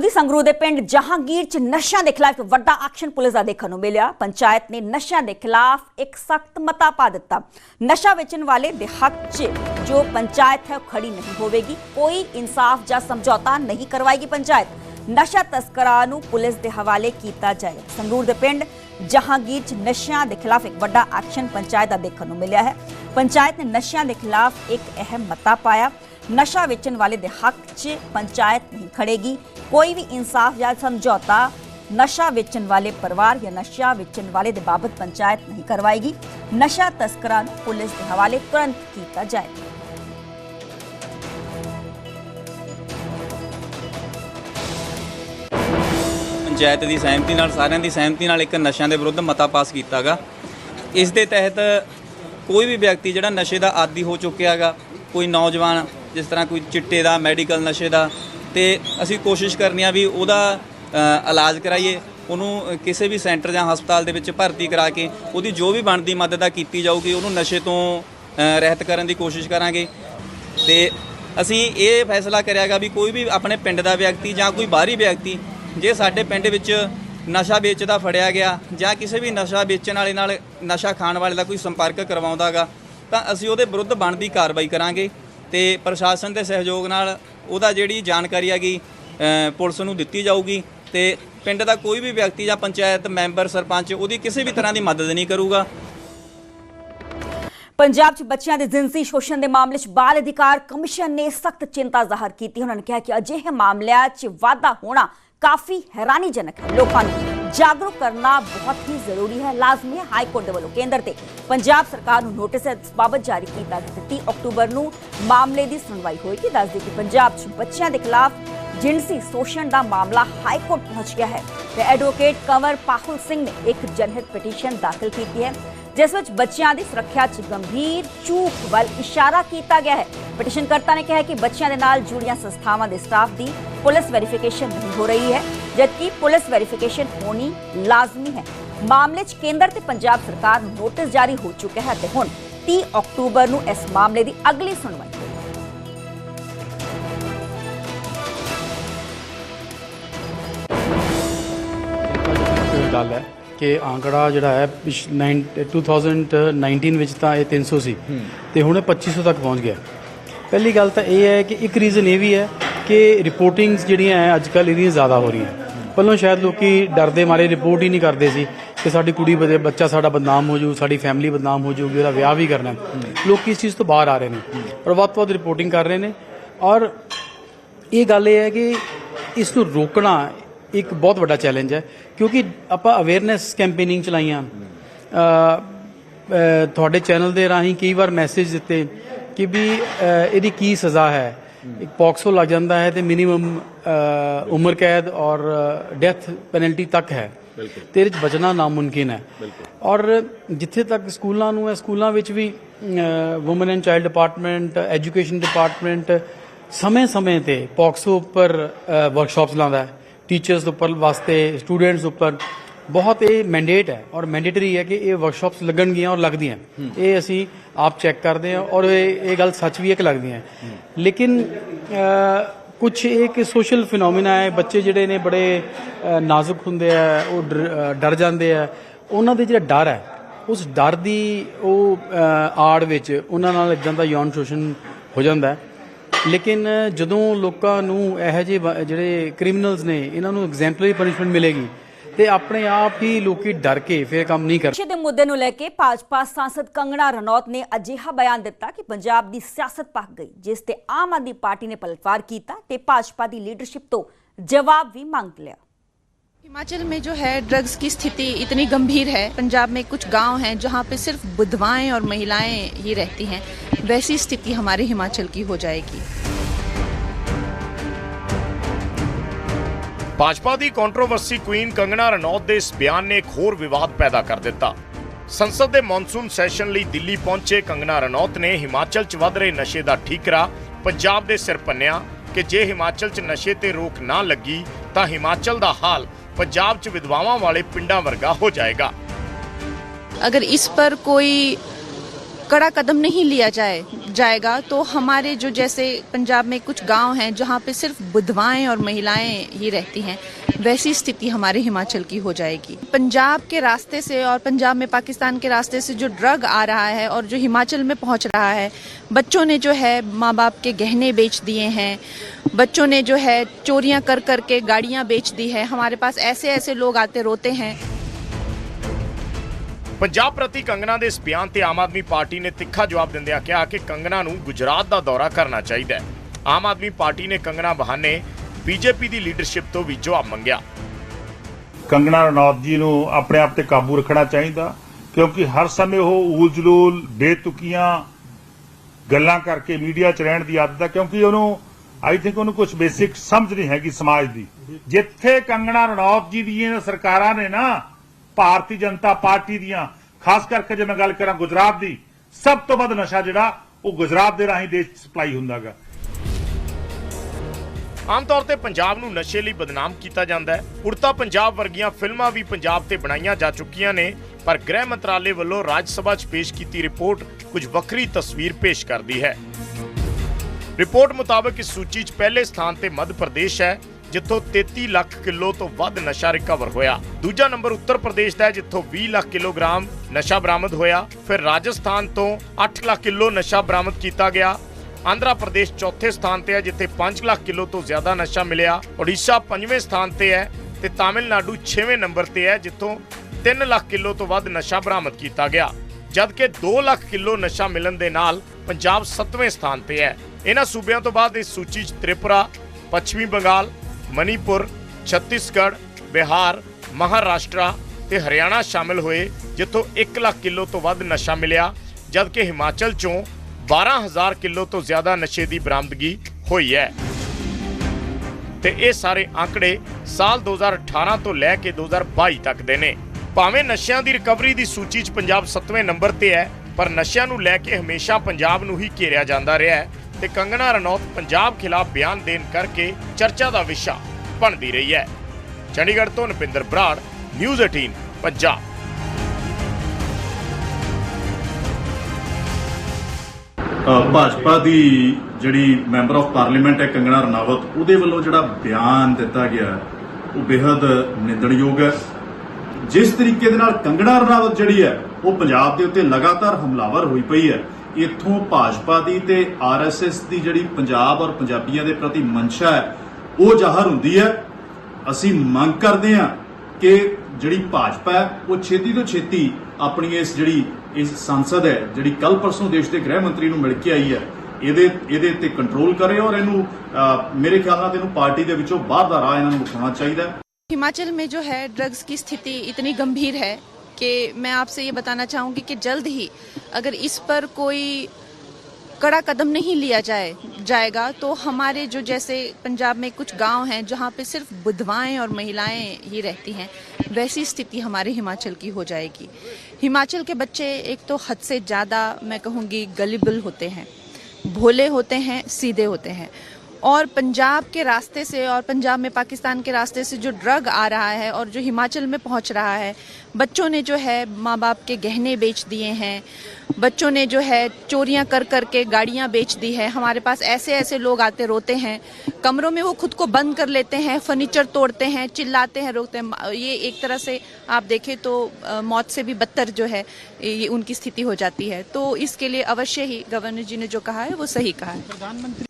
ਦੀ ਸੰਗਰੂਰ ਦੇ ਪਿੰਡ ਜਹਾਂਗੀਰ ਚ ਨਸ਼ਿਆਂ ਦੇ ਖਿਲਾਫ ਇੱਕ ਵੱਡਾ ਐਕਸ਼ਨ ਪੁਲਿਸ ਦਾ ਦੇਖਣ ਨੂੰ ਮਿਲਿਆ। ਪੰਚਾਇਤ ਨੇ ਨਸ਼ਿਆਂ ਦੇ ਖਿਲਾਫ ਇੱਕ ਸਖਤ ਮਤਾ ਪਾ ਦਿੱਤਾ। ਨਸ਼ਾ ਵੇਚਣ ਵਾਲੇ ਦੇ ਹੱਕ 'ਚ ਜੋ ਪੰਚਾਇਤ ਹੈ ਉਹ ਖੜੀ ਨਹੀਂ ਹੋਵੇਗੀ। ਕੋਈ ਇਨਸਾਫ ਜਾਂ ਸਮਝੌਤਾ ਨਹੀਂ ਕਰਵਾਏਗੀ ਪੰਚਾਇਤ। ਨਸ਼ਾ ਤਸਕਰਾਂ ਨੂੰ ਪੁਲਿਸ ਦੇ ਹਵਾਲੇ ਕੀਤਾ ਜਾਏ ਸੰਗਰੂਰ ਦੇ ਪਿੰਡ ਜਹਾਂਗੀਰ ਚ ਨਸ਼ਿਆਂ ਦੇ ਖਿਲਾਫ ਇੱਕ ਵੱਡਾ ਐਕਸ਼ਨ ਪੰਚਾਇਤ ਦਾ ਦੇਖਣ ਨੂੰ ਮਿਲਿਆ ਹੈ। ਪੰਚਾਇਤ ਨੇ ਨਸ਼ਿਆਂ ਦੇ ਖਿਲਾਫ ਇੱਕ ਅਹਿਮ ਮਤਾ ਪਾਇਆ। ਨਸ਼ਾ ਵੇਚਣ ਵਾਲੇ ਦੇ ਹੱਕ 'ਚ ਪੰਚਾਇਤ ਨਹੀਂ ਖੜੇਗੀ। ਕੋਈ ਵੀ ਇਨਸਾਫ ਜਾਂ ਸਮਝੌਤਾ ਨਸ਼ਾ ਵੇਚਣ ਵਾਲੇ ਪਰਿਵਾਰ ਜਾਂ ਨਸ਼ਾ ਵੇਚਣ ਵਾਲੇ ਦੇ ਬਾਬਤ ਪੰਚਾਇਤ ਨਹੀਂ ਕਰਵਾਏਗੀ। ਨਸ਼ਾ ਤਸਕਰਾਂ ਨੂੰ ਪੁਲਿਸ ਦੇ ਹਵਾਲੇ ਤੁਰੰਤ ਕੀਤਾ ਜਾਏਗਾ। ਪੰਚਾਇਤ ਦੀ ਸਹਿਮਤੀ ਨਾਲ, ਸਾਰਿਆਂ ਦੀ ਸਹਿਮਤੀ ਨਾਲ ਇੱਕ ਨਸ਼ਿਆਂ ਦੇ ਵਿਰੁੱਧ ਮਤਾ ਪਾਸ ਕੀਤਾਗਾ। ਇਸ ਦੇ ਤਹਿਤ ਕੋਈ ਵੀ ਵਿਅਕਤੀ ਜਿਹੜਾ ਨਸ਼ੇ ਦਾ ਆਦੀ ਹੋ ਚੁੱਕਿਆਗਾ ਕੋਈ ਨੌਜਵਾਨ ਜਿਸ ਤਰ੍ਹਾਂ ਕੋਈ ਚਿੱਟੇ ਦਾ ਮੈਡੀਕਲ ਨਸ਼ੇ ਦਾ, ਤੇ ਅਸੀਂ ਕੋਸ਼ਿਸ਼ ਕਰਨੀ ਆ ਵੀ ਉਹਦਾ ਇਲਾਜ ਕਰਾਈਏ, ਉਹਨੂੰ ਕਿਸੇ ਵੀ ਸੈਂਟਰ ਜਾਂ ਹਸਪਤਾਲ ਦੇ ਵਿੱਚ ਭਰਤੀ ਕਰਾ ਕੇ ਉਹਦੀ ਜੋ ਵੀ ਬਣਦੀ ਮਦਦ ਆ ਕੀਤੀ ਜਾਊਗੀ, ਉਹਨੂੰ ਨਸ਼ੇ ਤੋਂ ਰਹਿਤ ਕਰਨ ਦੀ ਕੋਸ਼ਿਸ਼ ਕਰਾਂਗੇ। ਤੇ ਅਸੀਂ ਇਹ ਫੈਸਲਾ ਕਰਿਆਗਾ ਵੀ ਕੋਈ ਵੀ ਆਪਣੇ ਪਿੰਡ ਦਾ ਵਿਅਕਤੀ ਜਾਂ ਕੋਈ ਬਾਹਰੀ ਵਿਅਕਤੀ, ਜੇ ਸਾਡੇ ਪਿੰਡ ਵਿੱਚ ਨਸ਼ਾ ਵੇਚਦਾ ਫੜਿਆ ਗਿਆ ਜਾਂ ਕਿਸੇ ਵੀ ਨਸ਼ਾ ਵੇਚਣ ਵਾਲੇ ਨਾਲ ਨਸ਼ਾ ਖਾਣ ਵਾਲੇ ਦਾ ਕੋਈ ਸੰਪਰਕ ਕਰਵਾਉਂਦਾਗਾ ਤਾਂ ਅਸੀਂ ਉਹਦੇ ਵਿਰੁੱਧ ਬਣਦੀ ਕਾਰਵਾਈ ਕਰਾਂਗੇ। ਤੇ ਪ੍ਰਸ਼ਾਸਨ ਦੇ ਸਹਿਯੋਗ ਨਾਲ ਉਹਦਾ ਜਿਹੜੀ ਜਾਣਕਾਰੀ ਹੈਗੀ ਪੁਲਿਸ ਨੂੰ ਦਿੱਤੀ ਜਾਊਗੀ ਤੇ ਪਿੰਡ ਦਾ ਕੋਈ ਵੀ ਵਿਅਕਤੀ ਜਾਂ ਪੰਚਾਇਤ ਮੈਂਬਰ, ਸਰਪੰਚ ਉਹਦੀ ਕਿਸੇ ਵੀ ਤਰ੍ਹਾਂ ਦੀ ਮਦਦ ਨਹੀਂ ਕਰੂਗਾ। ਪੰਜਾਬ 'ਚ ਬੱਚਿਆਂ ਦੇ ਜਿੰਸੀ ਸ਼ੋਸ਼ਣ ਦੇ ਮਾਮਲੇ 'ਚ ਬਾਲ ਅਧਿਕਾਰ ਕਮਿਸ਼ਨ ਨੇ ਸਖਤ ਚਿੰਤਾ ਜ਼ਾਹਰ ਕੀਤੀ। ਉਹਨਾਂ ਨੇ ਕਿਹਾ ਕਿ ਅਜਿਹੇ ਮਾਮਲਿਆਂ 'ਚ ਵਾਧਾ ਹੋਣਾ ਕਾਫੀ ਹੈਰਾਨੀਜਨਕ ਹੈ। ਲੋਕਾਂ ਨੂੰ ਜਾਗਰੂਕ ਕਰਨਾ ਬਹੁਤ ਹੀ ਜ਼ਰੂਰੀ ਹੈ। ਲਾਜ਼ਮੀ ਹਾਈ ਕੋਰਟ ਦੇ ਵੱਲੋਂ ਕੇਂਦਰ ਤੇ। ਪੰਜਾਬ ਸਰਕਾਰ ਨੂੰ ਨੋਟਿਸ ਇਸ ਬਾਬਤ ਜਾਰੀ ਕੀਤਾ ਗਿਆ। 30 ਅਕਤੂਬਰ ਨੂੰ ਮਾਮਲੇ ਦੀ ਸੁਣਵਾਈ ਹੋਏਗੀ। ਦੱਸਦੇ ਕਿ ਪੰਜਾਬ 'ਚ ਬੱਚਿਆਂ ਦੇ ਖਿਲਾਫ ਜਿਨਸੀ ਸ਼ੋਸ਼ਣ ਦਾ ਮਾਮਲਾ ਹਾਈ ਕੋਰਟ ਪਹੁੰਚ ਗਿਆ ਹੈ। ਤੇ ਐਡਵੋਕੇਟ ਕੰਵਰ ਪਾਹੁਲ ਸਿੰਘ ਨੇ ਇੱਕ ਜਨਹਿਤ ਪਟੀਸ਼ਨ ਦਾਖਲ ਕੀਤੀ ਹੈ। ਜਿਸ ਵਿੱਚ ਬੱਚਿਆਂ ਦੀ ਸੁਰੱਖਿਆ 'ਚ ਗੰਭੀਰ ਚੂਕ ਵੱਲ ਇਸ਼ਾਰਾ ਕੀਤਾ ਗਿਆ ਹੈ। ਪਟੀਸ਼ਨਕਰਤਾ ਨੇ ਕਿਹਾ ਕਿ ਬੱਚਿਆਂ ਦੇ ਨਾਲ ਜੁੜੀਆਂ ਸੰਸਥਾਵਾਂ ਦੇ ਸਟਾਫ ਦੀ ਪੁਲਿਸ ਵੈਰੀਫਿਕੇਸ਼ਨ ਨਹੀਂ ਹੋ ਰਹੀ ਹੈ, ਜਦਕਿ ਪੁਲਿਸ ਵੈਰੀਫਿਕੇਸ਼ਨ ਹੋਣੀ ਲਾਜ਼ਮੀ ਹੈ। ਮਾਮਲੇ 'ਚ ਕੇਂਦਰ ਤੇ ਪੰਜਾਬ ਸਰਕਾਰ ਨੂੰ ਨੋਟਿਸ ਜਾਰੀ ਹੋ ਚੁੱਕਿਆ ਹੈ ਤੇ ਹੁਣ 30 ਅਕਤੂਬਰ ਨੂੰ ਇਸ ਮਾਮਲੇ ਦੀ ਅਗਲੀ ਸੁਣਵਾਈ ਗੱਲ ਹੈ ਕਿ ਆંકੜਾ ਜਿਹੜਾ ਹੈ ਪਿਛ- ਨਾਈਨ- 2019 ਵਿੱਚ ਤਾਂ ਇਹ 300 ਸੀ ਤੇ ਹੁਣ ਇਹ 2500 ਤੱਕ ਪਹੁੰਚ ਗਿਆ। ਪਹਿਲੀ ਗੱਲ ਤਾਂ ਇਹ ਹੈ ਕਿ ਇੱਕ ਰੀਜ਼ਨ ਇਹ ਵੀ ਹੈ ਕਿ ਰਿਪੋਰਟਿੰਗਸ ਜਿਹੜੀਆਂ ਹੈ ਅੱਜ ਕੱਲ੍ਹ ਇਹਦੀਆਂ ਜ਼ਿਆਦਾ ਹੋ ਰਹੀਆਂ। ਪਹਿਲਾਂ ਸ਼ਾਇਦ ਲੋਕੀ ਡਰਦੇ ਮਾਰੇ ਰਿਪੋਰਟ ਹੀ ਨਹੀਂ ਕਰਦੇ ਸੀ ਕਿ ਸਾਡੀ ਕੁੜੀ ਬਦੇ ਬੱਚਾ ਸਾਡਾ ਬਦਨਾਮ ਹੋ ਜੂ ਸਾਡੀ ਫੈਮਿਲੀ ਬਦਨਾਮ ਹੋ ਜੂਗੀ ਉਹਦਾ ਵਿਆਹ ਵੀ ਕਰਨਾ। ਲੋਕੀ ਇਸ ਚੀਜ਼ ਤੋਂ ਬਾਹਰ ਆ ਰਹੇ ਨੇ ਪਰ ਵੱਧ ਤੋਂ ਵੱਧ ਰਿਪੋਰਟਿੰਗ ਕਰ ਰਹੇ ਨੇ। ਔਰ ਇਹ ਗੱਲ ਇਹ ਹੈ ਕਿ ਇਸ ਨੂੰ ਰੋਕਣਾ ਇੱਕ ਬਹੁਤ ਵੱਡਾ ਚੈਲੰਜ ਹੈ ਕਿਉਂਕਿ ਆਪਾਂ ਅਵੇਅਰਨੈਸ ਕੈਂਪੇਨਿੰਗ ਚਲਾਈਆਂ। ਤੁਹਾਡੇ ਚੈਨਲ ਦੇ ਰਾਹੀਂ ਕਈ ਵਾਰ ਮੈਸੇਜ ਦਿੱਤੇ ਕਿ ਵੀ ਇਹਦੀ ਕੀ ਸਜ਼ਾ ਹੈ। ਇੱਕ ਪੌਕਸੋ ਲੱਗ ਜਾਂਦਾ ਹੈ ਤੇ ਮਿਨੀਮਮ ਉਮਰ ਕੈਦ ਔਰ ਡੈਥ ਪੈਨਲਟੀ ਤੱਕ ਹੈ। ਤੇ ਇਹਦੇ ਚ ਬਚਣਾ ਨਾਮੁਮਕਿਨ ਹੈ। ਔਰ ਜਿੱਥੇ ਤੱਕ ਸਕੂਲਾਂ ਨੂੰ ਹੈ ਸਕੂਲਾਂ ਵਿੱਚ ਵੀ woman and child department education department ਸਮੇਂ-ਸਮੇਂ ਤੇ ਪੌਕਸੋ ਉੱਪਰ ਵਰਕਸ਼ਾਪਸ ਲਾਉਂਦਾ ਹੈ। ਟੀਚਰਸ ਉੱਪਰ ਵਾਸਤੇ ਸਟੂਡੈਂਟਸ ਉੱਪਰ ਬਹੁਤ ਇਹ ਮੈਂਡੇਟ ਹੈ ਔਰ ਮੈਂਡੇਟਰੀ ਹੈ ਕਿ ਇਹ ਵਰਕਸ਼ਾਪਸ ਲੱਗਣਗੀਆਂ ਔਰ ਲੱਗਦੀਆਂ ਇਹ ਅਸੀਂ ਆਪ ਚੈੱਕ ਕਰਦੇ ਹਾਂ ਔਰ ਇਹ ਇਹ ਗੱਲ ਸੱਚ ਵੀ ਹੈ ਕਿ ਲੱਗਦੀਆਂ ਲੇਕਿਨ ਕੁਝ ਇੱਕ ਸੋਸ਼ਲ ਫਿਨੋਮੀਨਾ ਹੈ ਬੱਚੇ ਜਿਹੜੇ ਨੇ ਬੜੇ ਨਾਜ਼ੁਕ ਹੁੰਦੇ ਆ ਉਹ ਡਰ- ਜਾਂਦੇ ਆ। ਉਹਨਾਂ ਦੇ ਜਿਹੜਾ ਡਰ ਹੈ ਉਸ ਡਰ ਦੀ ਉਹ ਆੜ ਵਿੱਚ ਉਹਨਾਂ ਨਾਲ ਇਦਾਂ ਦਾ ਯੌਨ ਸ਼ੋਸ਼ਣ ਹੋ ਜਾਂਦਾ ਹੈ। ਲੇਕਿਨ ਜਦੋਂ ਲੋਕਾਂ ਨੂੰ ਇਹੋ ਜਿਹੇ ਜਿਹੜੇ ਕ੍ਰਿਮੀਨਲਸ ਨੇ, ਇਹਨਾਂ ਨੂੰ ਐਗਜ਼ੈਂਪਲਰੀ ਪਨਿਸ਼ਮੈਂਟ ਮਿਲੇਗੀ ਤੇ ਆਪਣੇ ਆਪ ਹੀ ਲੋਕੀ ਡਰ ਕੇ ਫਿਰ ਕੰਮ ਨਹੀਂ ਕਰ ਦੇ ਮੁੱਦੇ ਨੂੰ ਲੈ ਕੇ ਭਾਜਪਾ ਸਾਂਸਦ ਕੰਗਣਾ ਰਣੌਤ ਨੇ ਅਜਿਹਾ ਬਿਆਨ ਦਿੱਤਾ ਕਿ ਪੰਜਾਬ ਦੀ ਸਿਆਸਤ ਪੱਕ ਗਈ, ਜਿਸ ਤੇ ਆਮ ਆਦਮੀ ਪਾਰਟੀ ਨੇ ਪਲਟਵਾਰ ਕੀਤਾ ਤੇ ਭਾਜਪਾ ਦੀ ਲੀਡਰਸ਼ਿਪ ਤੋਂ ਜਵਾਬ ਵੀ ਮੰਗ ਲਿਆ। हिमाचल में जो है ड्रग्स की स्थिति इतनी गंभीर है पंजाब में कुछ गांव हैं जहां पे सिर्फ विधवाएं और महिलाएं ही रहती हैं वैसी स्थिति हमारे हिमाचल की हो जाएगी ਭਾਜਪਾ ਦੀ ਕੰਟਰੋਵਰਸੀ ਕੁਈਨ ਕੰਗਣਾ ਰਣੌਤ ਦੇ ਇਸ ਬਿਆਨ ਨੇ ਇੱਕ ਹੋਰ ਵਿਵਾਦ ਪੈਦਾ ਕਰ ਦਿੱਤਾ ਸੰਸਦ ਦੇ ਮੌਨਸੂਨ ਸੈਸ਼ਨ ਲਈ ਦਿੱਲੀ ਪਹੁੰਚੇ ਕੰਗਣਾ ਰਣੌਤ ਨੇ ਹਿਮਾਚਲ 'ਚ ਵੱਧ ਰਹੇ ਨਸ਼ੇ ਦਾ ਠੀਕਰਾ ਪੰਜਾਬ ਦੇ ਸਿਰ ਪੰਨਿਆ ਕਿ ਜੇ ਹਿਮਾਚਲ 'ਚ ਨਸ਼ੇ ਤੇ ਰੋਕ ਨਾ ਲੱਗੀ ਤਾਂ ਹਿਮਾਚਲ ਦਾ ਹਾਲ ਪੰਜਾਬ 'ਚ ਵਿਧਵਾਵਾਂ ਵਾਲੇ ਪਿੰਡਾਂ ਵਰਗਾ ਹੋ ਜਾਏਗਾ अगर इस पर कोई कड़ा कदम नहीं लिया जाए जाएगा तो हमारे जो जैसे पंजाब में कुछ गाँव हैं जहाँ पे सिर्फ़ विधवाएँ और महिलाएँ ही रहती हैं, वैसी स्थिति हमारे हिमाचल की हो जाएगी। पंजाब के रास्ते से और पंजाब में पाकिस्तान के रास्ते से जो ड्रग आ रहा है और जो हिमाचल में पहुँच रहा है, बच्चों ने जो है माँ बाप के गहने बेच दिए हैं, बच्चों ने जो है चोरियाँ कर कर के गाड़ियाँ बेच दी है, हमारे पास ऐसे ऐसे लोग आते रोते हैं ਪੰਜਾਬ ਪ੍ਰਤੀ ਕੰਗਨਾ ਦੇ ਇਸ ਬਿਆਨ ਤੇ ਆਮ ਆਦਮੀ ਪਾਰਟੀ ਨੇ ਤਿੱਖਾ ਜਵਾਬ ਦਿੰਦਿਆਂ ਕਿਹਾ ਕਿ ਕੰਗਨਾ ਨੂੰ ਗੁਜਰਾਤ ਦਾ ਦੌਰਾ ਕਰਨਾ ਚਾਹੀਦਾ ਹੈ। ਆਮ ਆਦਮੀ ਪਾਰਟੀ ਨੇ ਕੰਗਨਾ ਬਹਾਨੇ ਬੀਜੇਪੀ ਦੀ ਲੀਡਰਸ਼ਿਪ ਤੋਂ ਵੀ ਜਵਾਬ ਮੰਗਿਆ। ਕੰਗਣਾ ਰਣੌਤ ਜੀ ਨੂੰ ਆਪਣੇ ਆਪ ਤੇ ਕਾਬੂ ਰੱਖਣਾ ਚਾਹੀਦਾ, ਕਿਉਂਕਿ ਹਰ ਸਮੇਂ ਉਹ ਊਲ-ਜਲੂਲ ਬੇਤੁਕੀਆਂ ਗੱਲਾਂ ਕਰਕੇ ਮੀਡੀਆ 'ਚ ਰਹਿਣ ਦੀ ਆਦਤ ਹੈ ਕਿਉਂਕਿ ਉਹਨੂੰ ਆਈ ਥਿੰਕ ਉਹਨੂੰ ਕੁਝ ਬੇਸਿਕ ਸਮਝ ਨਹੀਂ ਹੈਗੀ ਸਮਾਜ ਦੀ। ਜਿੱਥੇ ਕੰਗਣਾ ਰਣੌਤ ਜੀ ਦੀਆਂ ਸਰਕਾਰਾਂ ਨੇ ਨਾ ਭਾਰਤੀ ਜਨਤਾ ਪਾਰਟੀ ਦੀਆਂ, ਖਾਸ ਕਰਕੇ ਜੇ ਮੈਂ ਗੱਲ ਕਰਾਂ ਗੁਜਰਾਤ ਦੀ, ਸਭ ਤੋਂ ਵੱਧ ਨਸ਼ਾ ਜਿਹੜਾ, ਉਹ ਗੁਜਰਾਤ ਦੇ ਰਾਹੀਂ ਦੇਸ਼ ਸਪਲਾਈ ਹੁੰਦਾਗਾ। ਆਮ ਤੌਰ ਤੇ ਪੰਜਾਬ ਨੂੰ ਨਸ਼ੇ ਲਈ ਬਦਨਾਮ ਕੀਤਾ ਜਾਂਦਾ ਹੈ। ਉੜਤਾ ਪੰਜਾਬ ਵਰਗੀਆਂ ਫਿਲਮਾਂ ਵੀ ਪੰਜਾਬ ਤੇ ਬਣਾਈਆਂ ਜਾ ਚੁੱਕੀਆਂ ਨੇ, ਪਰ ਗ੍ਰਹਿ ਮੰਤਰਾਲੇ ਵੱਲੋਂ ਰਾਜ ਸਭਾ 'ਚ ਪੇਸ਼ ਕੀਤੀ ਰਿਪੋਰਟ ਕੁਝ ਵੱਖਰੀ ਤਸਵੀਰ ਪੇਸ਼ ਕਰਦੀ ਹੈ। ਰਿਪੋਰਟ ਮੁਤਾਬਕ ਇਸ ਸੂਚੀ 'ਚ ਪਹਿਲੇ ਸਥਾਨ ਤੇ ਮੱਧ ਪ੍ਰਦੇਸ਼ ਹੈ। ਜਿੱਥੋਂ 33 ਲੱਖ ਕਿਲੋ ਤੋਂ ਵੱਧ ਨਸ਼ਾ ਰਿਕਵਰ ਹੋਇਆ। ਦੂਜਾ ਨੰਬਰ ਉੱਤਰ ਪ੍ਰਦੇਸ਼ ਦਾ ਹੈ, ਜਿੱਥੋਂ 20 ਲੱਖ ਕਿਲੋਗ੍ਰਾਮ ਨਸ਼ਾ ਬਰਾਮਦ ਹੋਇਆ। ਫਿਰ ਰਾਜਸਥਾਨ ਤੋਂ 8 ਲੱਖ ਕਿਲੋ ਨਸ਼ਾ ਬਰਾਮਦ ਕੀਤਾ ਗਿਆ। ਆਂਧਰਾ ਪ੍ਰਦੇਸ਼ ਚੌਥੇ ਸਥਾਨ ਤੇ ਹੈ, ਜਿੱਥੇ 5 ਲੱਖ ਕਿਲੋ ਤੋਂ ਜ਼ਿਆਦਾ ਨਸ਼ਾ ਮਿਲਿਆ। ਓਡੀਸ਼ਾ ਪੰਜਵੇਂ ਸਥਾਨ ਤੇ ਹੈ ਤੇ ਤਾਮਿਲਨਾਡੂ 6ਵੇਂ ਨੰਬਰ ਤੇ ਹੈ, ਜਿੱਥੋਂ 3 ਲੱਖ ਕਿਲੋ ਤੋਂ ਵੱਧ ਨਸ਼ਾ ਬਰਾਮਦ ਕੀਤਾ ਗਿਆ। ਜਦਕਿ 2 ਲੱਖ ਕਿਲੋ ਨਸ਼ਾ ਮਿਲਣ ਦੇ ਨਾਲ ਪੰਜਾਬ 7ਵੇਂ ਸਥਾਨ ਤੇ ਹੈ। ਇਹਨਾਂ ਸੂਬਿਆਂ ਤੋਂ ਬਾਅਦ ਇਸ ਸੂਚੀ 'ਚ ਤ੍ਰਿਪੁਰਾ, ਪੱਛਮੀ ਬੰਗਾਲ ਮਨੀਪੁਰ, ਛੱਤੀਸਗੜ੍ਹ, ਬਿਹਾਰ, ਮਹਾਰਾਸ਼ਟਰ ਤੇ ਹਰਿਆਣਾ ਸ਼ਾਮਿਲ ਹੋਏ, ਜਿੱਥੋਂ 1 ਲੱਖ ਕਿਲੋ ਤੋਂ ਵੱਧ ਨਸ਼ਾ ਮਿਲਿਆ, ਜਦਕਿ ਹਿਮਾਚਲ ਚੋਂ 12000 ਕਿਲੋ ਤੋਂ ਜ਼ਿਆਦਾ ਨਸ਼ੇ ਦੀ ਬਰਾਮਦਗੀ ਹੋਈ ਹੈ। ਤੇ ਇਹ ਸਾਰੇ ਆંકੜੇ ਸਾਲ 2018 ਤੋਂ ਲੈ ਕੇ 2022 ਤੱਕ ਦੇ ਨੇ। ਭਾਵੇਂ ਨਸ਼ਿਆਂ ਦੀ ਰਿਕਵਰੀ ਦੀ ਸੂਚੀ 'ਚ ਪੰਜਾਬ 7ਵੇਂ ਨੰਬਰ ਤੇ ਹੈ, ਪਰ ਨਸ਼ਿਆਂ ਨੂੰ ਲੈ ਕੇ ਹਮੇਸ਼ਾ ਪੰਜਾਬ ਨੂੰ ਹੀ ਘੇਰਿਆ ਜਾਂਦਾ ਰਿਹਾ ਹੈ। ਤੇ ਕੰਗਨਾ ਰਣੌਤ ਪੰਜਾਬ ਖਿਲਾਫ ਬਿਆਨ ਦੇਣ ਕਰਕੇ ਚਰਚਾ ਦਾ ਵਿਸ਼ਾ ਬਣਦੀ ਰਹੀ ਹੈ। ਚੰਡੀਗੜ੍ਹ ਤੋਂ ਨਪਿੰਦਰ ਬਰਾੜ, ਨਿਊਜ਼ 18 ਪੰਜਾਬ। ਭਾਜਪਾ ਦੀ ਜਿਹੜੀ ਮੈਂਬਰ ਆਫ ਪਾਰਲੀਮੈਂਟ ਹੈ ਕੰਗਣਾ ਰਣਾਵਤ ਉਹਦੇ ਵੱਲੋਂ ਜਿਹੜਾ ਬਿਆਨ ਦਿੱਤਾ ਗਿਆ ਉਹ ਬੇहद ਨਿੰਦਣਯੋਗ ਹੈ। ਜਿਸ ਤਰੀਕੇ ਦੇ ਨਾਲ ਕੰਗਣਾ ਰਣਾਵਤ ਜਿਹੜੀ ਹੈ, ਉਹ ਪੰਜਾਬ ਦੇ ਉੱਤੇ ਲਗਾਤਾਰ ਹਮਲਾਵਰ ਹੋਈ ਪਈ ਹੈ। ਇੱਥੋਂ ਭਾਜਪਾ ਦੀ ਤੇ ਆਰਐਸਐਸ ਦੀ ਜਿਹੜੀ ਪੰਜਾਬ ਔਰ ਪੰਜਾਬੀਆਂ ਦੇ ਪ੍ਰਤੀ ਮਨਸ਼ਾ ਹੈ, ਉਹ ਜ਼ਾਹਰ ਹੁੰਦੀ ਹੈ। ਅਸੀਂ ਮੰਗ ਕਰਦੇ ਹਾਂ ਕਿ ਜਿਹੜੀ ਭਾਜਪਾ ਹੈ, ਉਹ ਛੇਤੀ ਤੋਂ ਛੇਤੀ ਆਪਣੀ ਇਸ ਜਿਹੜੀ ਇਸ ਸੰਸਦ ਹੈ, ਜਿਹੜੀ ਕੱਲ ਪਰਸੋਂ ਦੇਸ਼ ਦੇ ਗ੍ਰਹਿ ਮੰਤਰੀ ਨੂੰ ਮਿਲ ਕੇ ਆਈ ਹੈ, ਇਹਦੇ ਇਹਦੇ ਤੇ ਕੰਟਰੋਲ ਕਰੇ ਔਰ ਇਹਨੂੰ ਮੇਰੇ ਖਿਆਲ ਨਾਲ ਇਹਨੂੰ ਪਾਰਟੀ ਦੇ ਵਿੱਚੋਂ ਬਾਹਰ ਦਾ ਰਾਹ ਇਹਨਾਂ ਨੂੰ ਵਿਖਾਉਣਾ ਚਾਹੀਦਾ ਹਿਮਾਚਲ ਮੇਂ ਜੋ ਹੈ ਡਰੱਗਸ ਕੀ ਸਥਿਤੀ ਇਤਨੀ ਗੰਭੀਰ ਹੈ कि मैं आपसे ये बताना चाहूँगी कि जल्द ही अगर इस पर कोई कड़ा कदम नहीं लिया जाए, जाएगा तो हमारे जो जैसे पंजाब में कुछ गाँव हैं जहाँ पे सिर्फ़ विधवाएँ और महिलाएँ ही रहती हैं, वैसी स्थिति हमारे हिमाचल की हो जाएगी। हिमाचल के बच्चे एक तो हद से ज़्यादा, मैं कहूँगी, गलिबल होते हैं, भोले होते हैं, सीधे होते हैं। और पंजाब के रास्ते से और पंजाब में पाकिस्तान के रास्ते से जो ड्रग आ रहा है और जो हिमाचल में पहुँच रहा है, बच्चों ने जो है माँ बाप के गहने बेच दिए हैं, बच्चों ने जो है चोरियाँ कर कर के गाड़ियाँ बेच दी है। हमारे पास ऐसे ऐसे लोग आते रोते हैं, कमरों में वो खुद को बंद कर लेते हैं, फर्नीचर तोड़ते हैं, चिल्लाते हैं रोकते हैं। ये एक तरह से आप देखें तो मौत से भी बदतर जो है, ये उनकी स्थिति हो जाती है। तो इसके लिए अवश्य ही गवर्नर जी ने जो कहा है, वो सही कहा है।